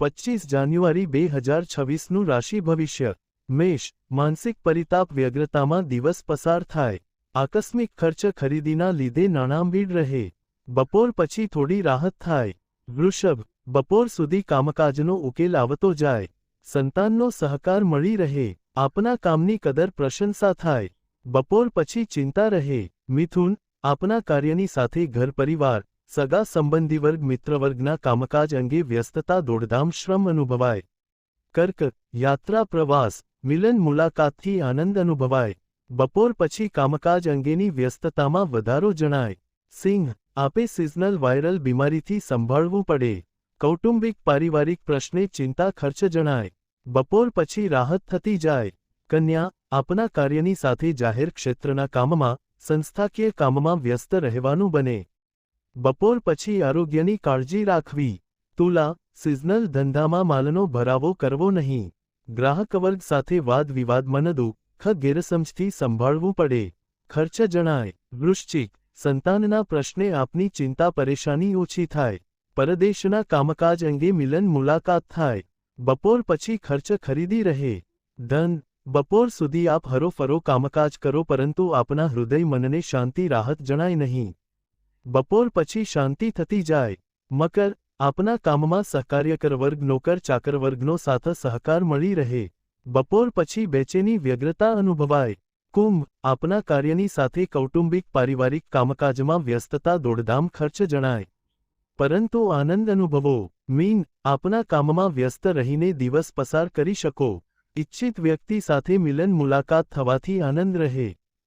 પચીસ જાન્યુઆરી બે હજાર છવ્વીસનું રાશિ ભવિષ્ય મેષ માનસિક પરિતાપ વ્યગ્રતામાં દિવસ પસાર થાય આકસ્મિક ખર્ચ ખરીદીના લીધે નાણાં ભીડ રહે બપોર પછી થોડી રાહત થાય વૃષભ બપોર સુધી કામકાજનો ઉકેલ આવતો જાય સંતાનનો સહકાર મળી રહે આપના કામની કદર પ્રશંસા થાય બપોર પછી ચિંતા રહે મિથુન આપના કાર્યની સાથે ઘર પરિવાર સગા સંબંધી વર્ગ મિત્રવર્ગના કામકાજ અંગે વ્યસ્તતા, દોડધામ, શ્રમ અનુભવાય. કર્ક, યાત્રા, પ્રવાસ, મિલન, મુલાકાતથી આનંદ અનુભવાય. બપોર પછી કામકાજ અંગેની વ્યસ્તતામાં વધારો જણાય. સિંહ, આપે સિઝનલ વાયરલ બીમારીથી સંભાળવું પડે. કૌટુંબિક, પારિવારિક પ્રશ્ને ચિંતા, ખર્ચ જણાય. બપોર પછી રાહત થતી જાય. કન્યા, આપના કાર્યની સાથે જાહેર ક્ષેત્રના કામમાં, સંસ્થાકીય કામમાં વ્યસ્ત રહેવાનું બને. બપોર પછી આરોગ્યની કાળજી રાખવી તુલા સિઝનલ ધંધામાં માલનો ભરાવો કરવો નહીં ગ્રાહક વર્ગ સાથે વાદ વિવાદમાં ન દુઃખ ગેરસમજથી સંભાળવું પડે ખર્ચ જણાય વૃશ્ચિક સંતાનના પ્રશ્ને આપની ચિંતા પરેશાની ઓછી થાય પરદેશના કામકાજ અંગે મિલન મુલાકાત થાય બપોર પછી ખર્ચ ખરીદી રહે ધન બપોર સુધી આપ હરોફરો કામકાજ કરો પરંતુ આપના હૃદય મનને શાંતિ રાહત જણાય નહીં બપોર પછી શાંતિ થતી જાય. મકર, આપના કામમાં સહકાર્યકર વર્ગ નોકર ચાકર વર્ગનો સાથ સહકાર મળી રહે. બપોર પછી બેચેની વ્યગ્રતા અનુભવાય. કુંભ, આપના કાર્યની સાથે કૌટુંબિક પારિવારિક કામકાજમાં વ્યસ્તતા દોડધામ ખર્ચ જણાય. પરંતુ આનંદ અનુભવો. મીન, આપના કામમાં વ્યસ્ત રહીને દિવસ પસાર કરી શકો. ઇચ્છિત વ્યક્તિ સાથે મિલન મુલાકાત થવાથી આનંદ રહે.